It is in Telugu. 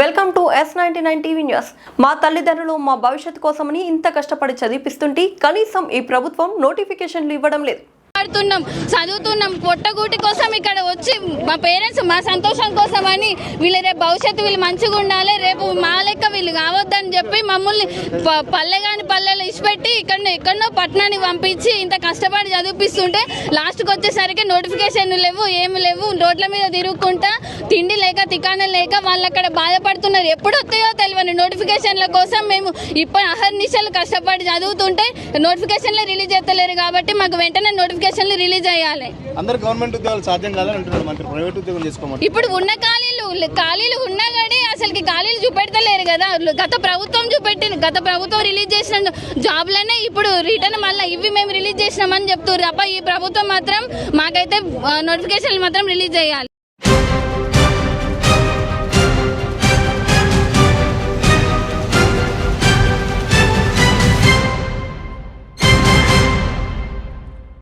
Welcome to S ninety nine TV news. మా తల్లిదండ్రులు మా భవిష్యత్తు కోసమని ఇంత కష్టపడి చదివిస్తుంటే కనీసం ఈ ప్రభుత్వం నోటిఫికేషన్లు ఇవ్వడం లేదు. ఆడుతున్నాం చదువుతున్నాం పొట్టగూటి కోసం ఇక్కడ వచ్చి మా పేరెంట్స్ మా సంతోషం కోసం అని వీళ్ళ రేపు భవిష్యత్తు వీళ్ళు మంచిగా ఉండాలి రేపు మా లెక్క వీళ్ళు కావద్దని చెప్పి మమ్మల్ని పల్లె కాని పల్లెలు ఇచ్చిపెట్టి ఇక్కడ ఎక్కడో పట్టణానికి పంపించి ఇంత కష్టపడి చదివిపిస్తుంటే లాస్ట్కి వచ్చేసరికి నోటిఫికేషన్ లేవు ఏమి లేవు రోడ్ల మీద తిరుగుకుంటా తిండి లేక తికాణం లేక వాళ్ళు అక్కడ బాధపడుతున్నారు. ఎప్పుడు వస్తాయో తెలియని నోటిఫికేషన్ల కోసం మేము ఇప్పుడు అహర్నిశలు కష్టపడి చదువుతుంటే నోటిఫికేషన్లు రిలీజ్ చేస్తలేరు కాబట్టి మాకు వెంటనే నోటిఫికేషన్లు రిలీజ్ అయ్యాలి అందరు గవర్నమెంట్ ఉద్యోగాలు సాధ్యం కాదని అంటున్నారు మంత్రి. ప్రైవేట్ ఉద్యోగం చేసుకోమంటారు ఇప్పుడు ఉన్న ఖాళీలు ఖాళీలు ఉన్నా కానీ వాళ్ళకి ఖాళీలు చూపెడతలేరు కదా. గత ప్రభుత్వం చూపెట్టింది. గత ప్రభుత్వం రిలీజ్ చేసిన జాబ్లనే ఇప్పుడు రిటర్న్ మళ్ళీ ఇవి మేము రిలీజ్ చేసినామని చెప్తున్నారు తప్ప ఈ ప్రభుత్వం మాత్రం మాకైతే నోటిఫికేషన్లు మాత్రం రిలీజ్ చేయాలి.